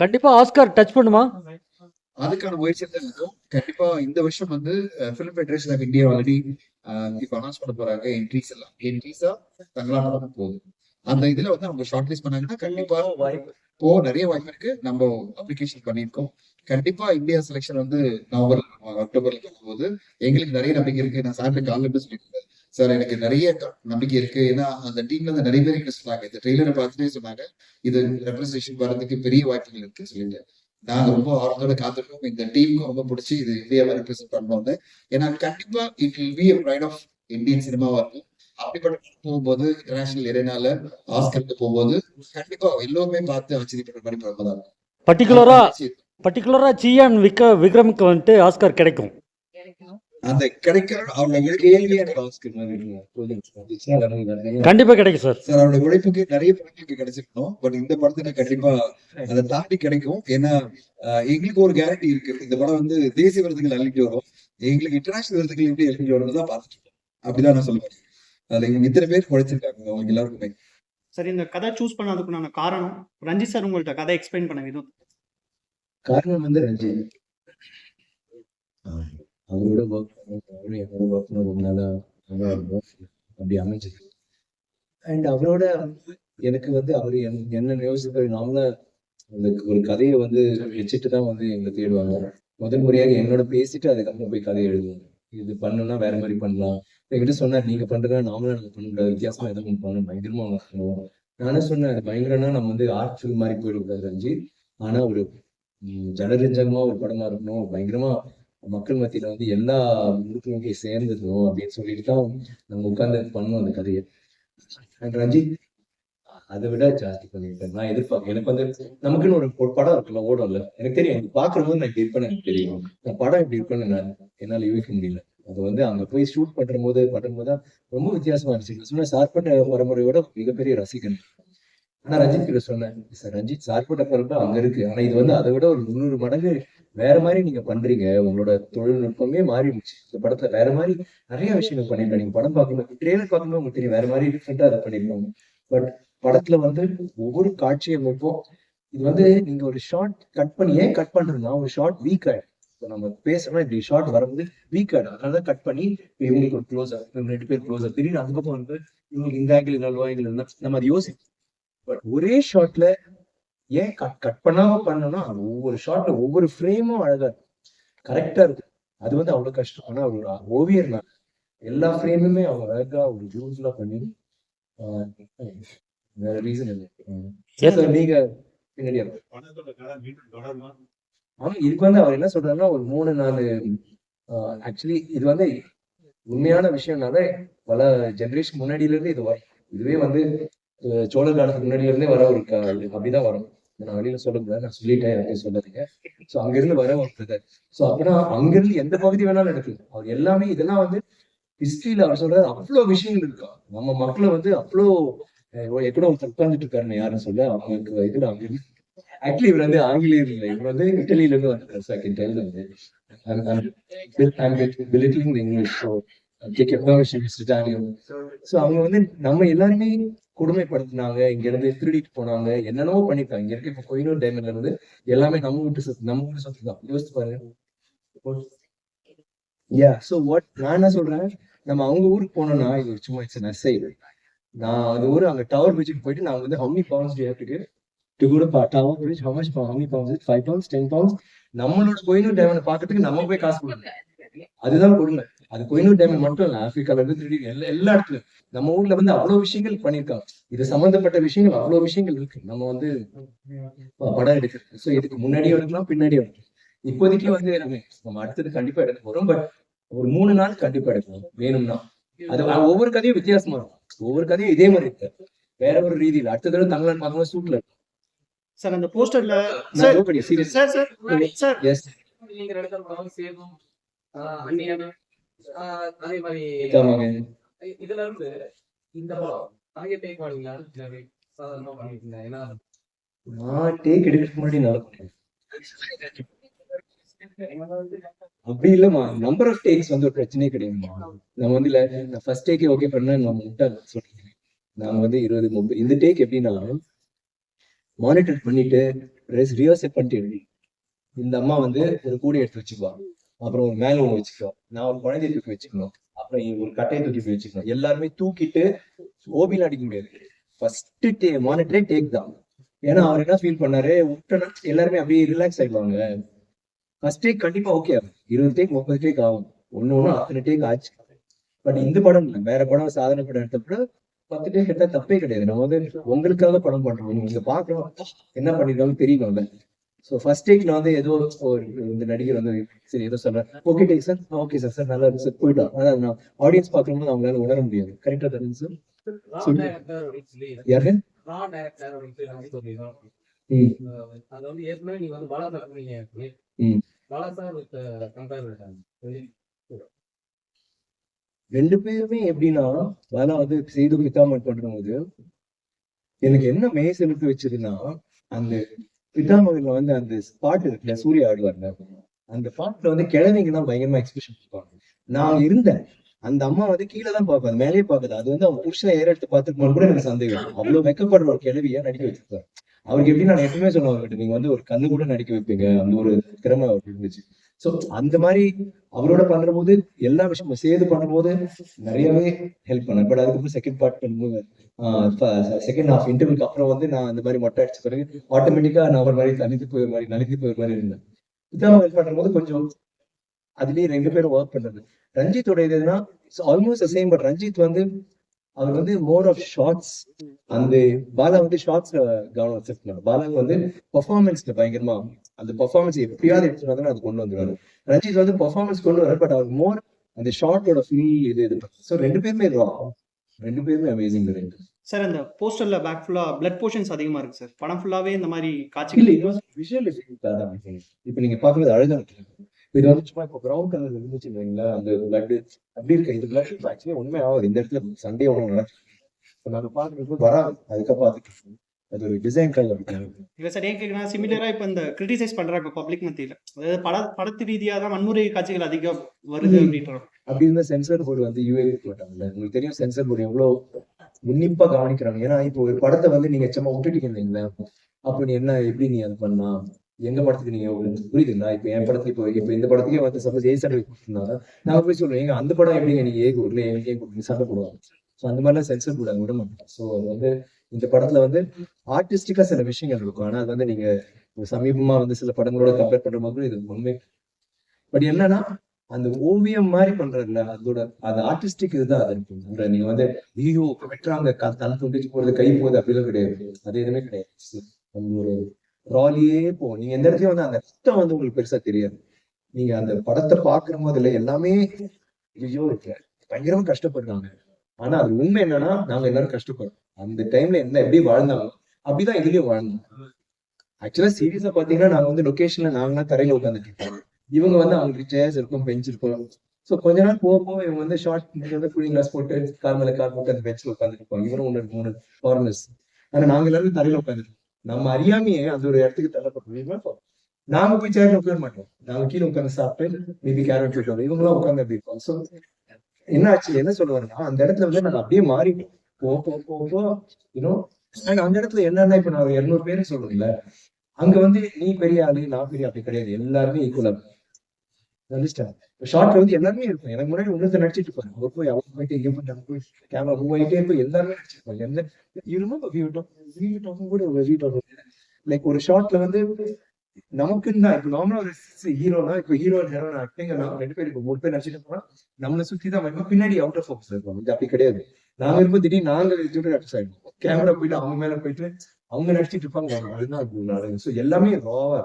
கண்டிப்பா Oscar touch பண்ணுமா? அதுக்கான முயற்சி தான் இருக்கும் கண்டிப்பா இந்த வருஷம் வந்து film federation of India already இப்போ அனௌன்ஸ் பண்ண போறாங்க என்ட்ரிஸ் எல்லாம். என்ட்ரிஸா தங்களா படம் போகுது. அந்த இதுல வந்து அவங்க ஷார்ட் லிஸ்ட் பண்ணாங்கன்னா கண்டிப்பா இப்போ நிறைய வாய்ப்பு இருக்கு. நம்ம அப்ளிகேஷன் பண்ணியிருக்கோம். கண்டிப்பா இந்தியா செலெக்ஷன் வந்து நவம்பர் அக்டோபர்ல போகும்போது எங்களுக்கு நிறைய நம்பிக்கை இருக்கு. நான் சார்ட்ட காலையில சொல்லியிருக்கேன். சார் எனக்கு நிறைய நம்பிக்கை இருக்கு. ஏன்னா அந்த டீம்ல இருந்து நிறைய பேர் சொன்னாங்க இந்த ட்ரெய்லரை பார்த்துட்டே சொன்னாங்க. இது ரெப்ரஸன்டேஷன் வர்றதுக்கு பெரிய வாய்ப்புகள் இருக்கு சொல்லிட்டு நாங்க ரொம்ப ஆர்வத்தோட காத்திருக்கோம். இந்த டீமுக்கும் ரொம்ப பிடிச்சி இது இந்தியாவை ரெப்ரசென்ட் பண்ணோம்னு ஏன்னா கண்டிப்பா it will be pride of Indian சினிமாவா இருக்கும். அப்படிப்பட்ட போகும்போது இன்டர்நேஷனல் இறைனால ஆஸ்கருக்கு போகும்போது கண்டிப்பா எல்லோருமே பார்த்து ஆச்சரியப்படுற மாதிரி படம் தான். பர்டிகுலரா பர்டிகுலரா சியான் விக்க விக்ரமுக்கு வந்துட்டு ஆஸ்கார் கிடைக்கும். அந்த கிடைக்கிற அவரோட கேள்வி எனக்கு ஆஸ்கர் மாதிரி இருக்குங்க. போதும். கண்டிப்பா கிடைக்கும் சார். சார் அவரோட உழைப்புக்கு நிறைய படங்களுக்கு கிடைச்சிருக்கணும். பட் இந்த படத்துல கண்டிப்பா அதை தாண்டி கிடைக்கும். ஏன்னா எங்களுக்கு ஒரு கேரண்டி இருக்கு. இந்த படம் வந்து தேசிய விருதுகள் அள்ளிட்டு வரும். எங்களுக்கு இன்டர்நேஷனல் விருதுகள் எப்படி அள்ளிட்டு வரும் தான் பார்த்துட்டு இருக்கோம். அப்படிதான் நான் சொல்லுவேன். அதுல இவங்க இத்தனை பேர் உழைச்சிருக்காங்க. அவங்க எல்லாருக்குமே. சரி இந்த கதை சூஸ் பண்ணதுக்குண்டான காரணம்? ரஞ்சித் சார் உங்கள்ட்ட கதை எக்ஸ்பிளைன் பண்ண விதம். காரணம் வந்து ரஞ்சித் ஆஹ் அவரோட ஒர்க் அவரும் என்னோட ஒர்க் ரொம்ப நல்லா நல்லா இருக்கும் அப்படி அமைஞ்சது. அண்ட் அவரோட எனக்கு வந்து அவர் என்- என்ன யோசிப்பாரு நாமளும் அதுக்கு ஒரு கதையை வந்து வச்சுட்டு தான் வந்து எங்களை தேடுவாங்க. முதல் முறையாக என்னோட பேசிட்டு அதுக்கப்புறம் போய் கதையை எழுதுவாங்க. இது பண்ணணும்னா வேற மாதிரி பண்ணலாம். என்கிட்ட சொன்னார் நீங்க பண்றதா நாமளும் எனக்கு பண்ண முடியாது. வித்தியாசமா எதுவும் பண்ணணும் பயங்கரமா அவங்க பண்ணுவோம் நானும் சொன்னேன் அது பயங்கரம்னா நம்ம வந்து ஆர்ட் ஃபில் மாதிரி போயிடக்கூடாது ரஞ்சி ஆனா ஒரு ஜனரஞ்சகமா ஒரு படமா இருக்கணும். பயங்கரமா மக்கள் மத்தியில வந்து எல்லா முழுக்க போய் அப்படின்னு சொல்லிட்டு தான் நம்ம உட்கார்ந்து பண்ணோம் அந்த கதையை. ரஞ்சித் அதை விட ஜாஸ்தி பண்ணியிருக்கேன். நான் எதிர்பார்க்க எனக்கு வந்து நமக்குன்னு ஒரு படம் படம் இருக்குல்ல ஓடும்ல. எனக்கு தெரியும் பாக்குற போது நான் இப்படி இருப்பேன்னு எனக்கு தெரியும். நான் படம் இப்படி இருப்பேன்னு நான் என்னால யூகிக்க முடியல. அது வந்து அங்க போய் ஷூட் பண்ற போது பண்ணும்போது தான் ரொம்ப வித்தியாசமா இருந்துச்சு. சொன்ன சார்பட்ட வரமுறையோட மிகப்பெரிய ரசிகன். ஆனா ரஞ்சித் கிட்ட சொன்னேன் சார் ரஞ்சித் சார்பட்ட பரப்பு அங்க இருக்கு. ஆனா இது வந்து அதை விட ஒரு முந்நூறு மடங்கு வேற மாதிரி நீங்க பண்றீங்க. உங்களோட தொழில்நுட்பமே மாறிடுச்சு. இந்த படத்துல வேற மாதிரி நிறைய விஷயங்கள் பண்ணிருக்காங்க நீங்க படம் பார்க்கும்போது ட்ரெயிலர் பார்க்கும்போது உங்களுக்கு தெரியும் வேற மாதிரி டிஃப்ரெண்டா அதை பண்ணிருக்காங்க பட் படத்துல வந்து ஒவ்வொரு காட்சி அமைப்பும் இது வந்து நீங்க ஒரு ஷார்ட் கட் பண்ணி ஏன் கட் பண்றதுன்னா ஒரு ஷார்ட் வீக் ஆயிடும். இப்போ நம்ம பேசுறோம் இப்படி ஷார்ட் வரும்போது வீக் ஆயிடும். அதனால கட் பண்ணி இவங்களுக்கு ஒரு க்ளோஸ் இவங்க ரெண்டு பேர் க்ளோஸ் திடீர்னு அதுக்கப்புறம் வந்து இவங்களுக்கு இந்த ஆங்கிள் நல்ல ஆங்கிள் நம்ம அதை யோசிப்போம். பட் ஒரே ஷார்ட்ல ஏன் கட் கட் பண்ணாம பண்ணணும்னா அது ஒவ்வொரு ஷாட்ல ஒவ்வொரு ஃப்ரேமும் அழகா கரெக்டா இருக்கு அது வந்து அவ்வளவு கஷ்டம். ஆனா ஒரு ஓவியர் நான் எல்லா ஃப்ரேமுமே அவங்க அழகா ஒரு பியூட்டிஃபுல்லா பண்ணி ஆஹ் வேற ரீசன் இல்லை. நீங்க ஆமா இதுக்கு வந்து அவர் என்ன சொல்றாருன்னா ஒரு மூணு நாலு ஆக்சுவலி இது வந்து உண்மையான விஷயம்னால பல ஜெனரேஷன் முன்னாடியில இருந்து இது வரும் இதுவே வந்து சோழர் காலத்துக்கு முன்னாடியில இருந்தே வர ஒரு க- அப்படிதான் வரும். நான் வெளியில சொல்ல முடியாது. நான் சொல்லிட்டேன் எனக்கு சொல்லாதீங்க. சோ அங்க இருந்து வர ஒருத்தர் சோ அப்படின்னா அங்க இருந்து எந்த பகுதி வேணாலும் எடுக்கலாம் அவர் எல்லாமே இதெல்லாம் வந்து ஹிஸ்டரியில அவர் சொல்றாரு அவ்வளவு விஷயங்கள் இருக்கா? நம்ம மக்களை வந்து அவ்வளோ அஹ், எக்கூட ஒருத்தர் உட்கார்ந்துட்டு இருக்காருன்னு யாரும் சொல்ல அவங்களுக்கு இதுல அங்க இருந்து ஆக்சுவலி இவர் வந்து ஆங்கிலேயர் இல்லை. இவர் வந்து இட்டலியில இருந்து வந்தார் செகண்ட் ஐ வந்து இங்கிலீஷ் மிஸ்டர் டானியோ ஸோ அவங்க வந்து நம்ம எல்லாருமே கொடுமைப்படுத்தினாங்க இங்க இருந்து திருடிட்டு போனாங்க என்னென்னவோ பண்ணிருக்காங்க இங்க இருக்க இப்போ கோயிலூர் டைமண்ட்ல இருந்து எல்லாமே நம்ம வீட்டு சொத்து நம்ம வீட்டு சொத்து தான். யோசிச்சு பாருங்க. யா ஸோ வாட் நான் என்ன சொல்றேன்? நம்ம அவங்க ஊருக்கு போனோம்னா இது சும்மா இட்ஸ் நெசை நான் அந்த ஊர் அங்க டவர் பிரிட்ஜுக்கு போயிட்டு நான் வந்து ஹவு மெனி பவுண்ட்ஸ் டு கூட Tower Bridge how much how many pounds five pounds ten pounds நம்மளோட கோயிலூர் டைமண்ட் பார்க்கறதுக்கு நம்ம போய் காசு கொடுக்கணும் அதுதான் கொடுமை. அது கோயிலூர் டைமண்ட் மட்டும் இல்ல ஆப்பிரிக்கால இருந்து திருடி எல்லா எல்லா இடத்துலயும். நம்ம ஊர்ல வந்து அவ்வளவு விஷயங்கள் பண்ணிருக்காங்க இது சம்பந்தப்பட்ட விஷயங்கள் அவ்வளவு விஷயங்கள் இருக்கு. நம்ம வந்து படம் எடுக்கிறது. ஸோ இதுக்கு முன்னாடியும் எடுக்கலாம் பின்னாடியும் எடுக்கலாம். இப்போதைக்கு வந்து நம்ம அடுத்தது கண்டிப்பா எடுக்க போறோம். பட் ஒரு மூணு நாள் கண்டிப்பா எடுக்கலாம் வேணும்னா. அது ஒவ்வொரு கதையும் வித்தியாசமா இருக்கும். ஒவ்வொரு கதையும் இதே மாதிரி இருக்கு. வேற ஒரு ரீதியில். அடுத்த தடவை தமிழ்நாடு பார்க்கும்போது சூட்ல சார் அந்த போஸ்டர்ல இருக்கும் சார் சார் சார் எஸ் அதே மாதிரி இதுல இருந்து இந்த படம் டேக் சாதாரணமா பண்ணிருக்கீங்க ஏன்னா நான் டேக் எடுக்கிறதுக்கு முன்னாடி நல்லா பண்ணேன் அப்படி இல்லம்மா. நம்பர் ஆஃப் டேக்ஸ் வந்து ஒரு பிரச்சனையே கிடையாதுமா நம்ம வந்து இல்ல நான் ஃபர்ஸ்ட் டேக்கே ஓகே பண்ணேன் நான் முட்டாள் சொல்றேன். நாங்க வந்து இருபது முப்பது இந்த டேக் எப்படின்னா மானிட்டர் பண்ணிட்டு ரிஹர்சல் பண்ணிட்டு இந்த அம்மா வந்து ஒரு கூடை எடுத்து வச்சுக்குவா அப்புறம் ஒரு மேல ஒண்ணு வச்சுக்கணும் நான் ஒரு குழந்தைய தூக்கி வச்சுக்கணும். அப்புறம் ஒரு கட்டையை தூக்கி போய் வச்சுக்கணும். எல்லாருமே தூக்கிட்டு ஓபில அடிக்க முடியாது. ஃபர்ஸ்ட் டே மானிட்டரே டேக் தான் ஏன்னா அவர் என்ன ஃபீல் பண்ணாரு? விட்டனா எல்லாருமே அப்படியே ரிலாக்ஸ் ஆயிடுவாங்க. ஃபர்ஸ்ட் டேக் கண்டிப்பா ஓகே இருபது டேக் முப்பது டேக் ஆகும். ஒண்ணு ஒண்ணு அத்தனை டேக் ஆச்சு. பட் இந்த படம் இல்ல. வேற படம் சாதனை படம் எடுத்தப்பட பத்து டேக் எடுத்தா தப்பே கிடையாது. நம்ம வந்து உங்களுக்காக படம் பண்றோம். நீங்க பாக்குறோம் என்ன பண்ணிருக்காங்க தெரியணும்ல. ஸோ ஃபர்ஸ்ட் டேக்ல வந்து ஏதோ ஒரு இந்த நடிகர் வந்து சரி ஏதோ சொல்றேன் okay take sir okay sir sir நல்லா இருக்கு சார் போயிட்டோம் அதான் நான் ஆடியன்ஸ் பார்க்கும்போது அவங்களால உணர முடியாது. கரெக்டா தானே சார் யாரு? ம். அது வந்து ஏற்கனவே நீங்க வந்து பாலா சார் பண்ணீங்க ம். பாலா சார் வித் கம்பேர் ரெண்டு பேருமே எப்படின்னா வேலை வந்து செய்து பித்தாமல் பண்ணும்போது எனக்கு என்ன மெய் செலுத்தி வச்சதுன்னா அந்த பித்தாமகன்ல வந்து அந்த பாட்டு இருக்குல்ல சூர்யா ஆடுவார்ல அந்த பாட்டுல வந்து கிழவிங்க தான் பயங்கரமா எக்ஸ்பிரஷன் கொடுப்பாங்க. நான் இருந்தேன். அந்த அம்மா வந்து கீழே தான் பார்ப்பாங்க. மேலேயே பார்க்குது. அது வந்து அவங்க புருஷனை ஏற எடுத்து பார்த்துருக்கோம் கூட எனக்கு சந்தேகம் அவ்வளவு வெக்கப்படுற ஒரு கிழவியா நடிக்க வச்சிருக்காரு அவருக்கு எப்படி நான் எப்பவுமே அவர்கிட்ட நீங்க வந்து ஒரு கண்ணு கூட நடிக்க வைப்பீங்க. அந்த ஒரு திறமை அவருக்கு இருந்துச்சு. சோ அந்த மாதிரி அவரோட பண்ற போது எல்லா விஷயமும் சேர்ந்து பண்ணும்போது நிறையவே ஹெல்ப் பண்ணேன். பட் அதுக்கப்புறம் செகண்ட் பார்ட் பண்ணும்போது செகண்ட் ஹாஃப் இன்டர்வியூக்கு அப்புறம் வந்து நான் அந்த மாதிரி மொட்டை அடிச்ச பிறகு ஆட்டோமேட்டிக்கா நான் ஒரு மாதிரி தனித்து போய் மாதிரி நலிந்து போய் மாதிரி இருந்தேன். இதான் ஹெல்ப் பண்ணும்போது கொஞ்சம் அதுலயே ரெண்டு பேரும் ஒர்க் பண்றது ரஞ்சித்தோட இது எதுனா ஆல்மோஸ்ட் சேம் பட் ரஞ்சித் வந்து அவர் வந்து மோர் ஆஃப் ஷார்ட்ஸ் அந்த பாலா வந்து ஷார்ட்ஸ்ல கவனம் வச்சிருக்காங்க பாலா வந்து பர்ஃபார்மன்ஸ்ல பயங்கரமா அந்த பெர்ஃபார்மன்ஸ் எப்படியாவது எடுத்துட்டு வந்து அது கொண்டு வந்துருவாரு. ரஞ்சித் வந்து பெர்ஃபார்மன்ஸ் கொண்டு வர பட் அவர் மோர் அந்த ஷார்ட்டோட ஃபீல் இது இது. ஸோ ரெண்டு பேருமே ரா ரெண்டு பேருமே அமேசிங் ரெண்டு. சார் அந்த போஸ்டர்ல பேக் ஃபுல்லா பிளட் போர்ஷன்ஸ் அதிகமா இருக்கு சார் படம் ஃபுல்லாவே இந்த மாதிரி இல்ல காட்சிகள் இது விஷுவல் எஃபெக்ட் இப்ப நீங்க பாக்குறது அழகா இருக்கு. இது வந்து சும்மா இப்போ ப்ரௌன் கலர் இருந்துச்சு வைங்களேன் அந்த பிளட் அப்படி இருக்க. இது பிளட் ஆக்சுவலி உண்மை ஆகுது இந்த இடத்துல சண்டே ஒன்று நடக்கும் இப்போ நாங்க பாக்குறது வராது. அதுக்கப்புறம் அதுக்கு அது ஒரு டிசைன் கலர் இல்ல சார் ஏன் கேட்குறேன் சிமிலரா இப்போ இந்த கிரிட்டிசைஸ் பண்றாங்க பப்ளிக் மத்தியில. அதாவது பட படத்து ரீதியா தான் வன்முறை காட்சிகள் அதிகம் வருது. அப்படின்றோம் அப்படி இருந்த சென்சர் போர்டு வந்து யூஏ போட்டாங்கல்ல. உங்களுக்கு தெரியும் சென்சர் போர்டு எவ்வளவு உன்னிப்பா கவனிக்கிறாங்க. ஏன்னா இப்போ ஒரு படத்தை வந்து நீங்க சும்மா விட்டுட்டீங்க இல்லைங்களா? அப்போ நீ என்ன எப்படி நீ அது பண்ணலாம் எங்க படத்துக்கு நீங்க புரியுதுங்களா? இப்போ என் படத்துக்கு இப்போ இப்போ இந்த படத்துக்கே வந்து சப்போஸ் ஏ சர்டிஃபிகேட் கொடுத்துருந்தாங்க நான் போய் சொல்லுவேன் ஏங்க அந்த படம் எப்படிங்க நீங்க ஏ கொடுக்கல ஏன் கொடுக்கல சண்டை போடுவாங்க. ஸோ அந்த மாதிரிலாம் சென்சர் போர்டு விட மாட்டோம் ஸோ அது வந்து இந்த படத்துல வந்து ஆர்டிஸ்டிக்கா சில விஷயங்கள் இருக்கும். ஆனா அது வந்து நீங்க சமீபமா வந்து சில படங்களோட கம்பேர் பண்ற மாதிரி இது உண்மை பட் என்னன்னா அந்த ஓவியம் மாதிரி பண்றதுல அதோட அந்த ஆர்டிஸ்டிக் இதுதான் அது இருக்கு அந்த நீங்க வந்து ஐயோ வெட்டுறாங்க தலை துண்டிச்சு போறது கை போகுது அப்படிலாம் கிடையாது. அது எதுவுமே கிடையாது. ஒரு ராலியே போகும் நீங்க எந்த இடத்துலயும் வந்து அந்த கஷ்டம் வந்து உங்களுக்கு பெருசா தெரியாது. நீங்க அந்த படத்தை பாக்குற போதுல எல்லாமே ஐயோ இருக்கு பயங்கரமா கஷ்டப்படுறாங்க. ஆனா அது உண்மை என்னன்னா நாங்க எல்லாரும் கஷ்டப்படுறோம். அந்த டைம்ல என்ன எப்படி வாழ்ந்தாங்க அப்படிதான் இதுலயும் வாழ்ந்தோம். ஆக்சுவலா சீரியஸா பாத்தீங்கன்னா நாங்க வந்து லொகேஷன்ல நாங்களா தரையில உட்காந்துட்டு இருப்போம். இவங்க வந்து அவங்களுக்கு சேர்ஸ் இருக்கும் பெஞ்ச் இருக்கும். ஸோ கொஞ்ச நாள் போக போக இவங்க வந்து ஷார்ட் வந்து கூலிங் கிளாஸ் போட்டு கார் மேல கார் போட்டு அந்த பெஞ்சில் உட்காந்துட்டு இருப்பாங்க. இவரும் ஒன்று மூணு ஃபாரினர்ஸ் ஆனா நாங்க எல்லாரும் தரையில உட்காந்துருக்கோம் நம்ம அறியாமையே அந்த ஒரு இடத்துக்கு தள்ளப்பட்டோம் நாங்க போய் சேர்ல உட்கார மாட்டோம். நாங்க கீழே உட்காந்து சாப்பிட்டு மேபி கேரட் போயிட்டு இவங்களும் உட்காந்து அப்படி இருப்போம் ஸோ என்ன ஆச்சு என்ன சொல்லுவாருன்னா அந்த இடத்துல வந்து நாங்க அப்படியே மாறிட்டோம். போ போ போ போ அந்த இடத்துல என்னன்னா இப்ப நான் இருநூறு பேர் சொல்றதுல அங்க வந்து நீ பெரிய ஆளு நான் பெரிய அப்படி கிடையாது. எல்லாருமே ஈக்குவலா ஷார்ட்ல வந்து எல்லாருமே இருக்கும். எனக்கு முன்னாடி ஒன்று நடிச்சிட்டு இருப்பாங்க. அவர் போய் அவங்க போயிட்டு இங்க போயிட்டு போய் கேமரா மூவ் ஆகிட்டே இருக்கும் எல்லாருமே நடிச்சிருப்பாங்க எந்த இருமோ வீட்டம் கூட வீட்டம் லைக் ஒரு ஷார்ட்ல வந்து நமக்குன்னு தான் இப்போ நார்மலா ஒரு ஹீரோனா இப்போ ஹீரோ ஹீரோன் ஆக்டிங் ரெண்டு பேர் இப்போ மூணு பேர் நடிச்சிட்டு போனா நம்மளை சுத்தி தான் பின்னாடி அவுட் ஆஃப் ஃபோக்கஸ் இருக்கும் இது அப்படி கிடையாது. நாங்க இருக்கும் திடீர்னு நாங்க திடீர்னு நடிச்சு ஆயிடுவோம். கேமரா போயிட்டு அவங்க மேல போயிட்டு அவங்க நடிச்சிட்டு இருப்பாங்க. அதுதான் அது நடக்கும் ஸோ எல்லாமே ராவா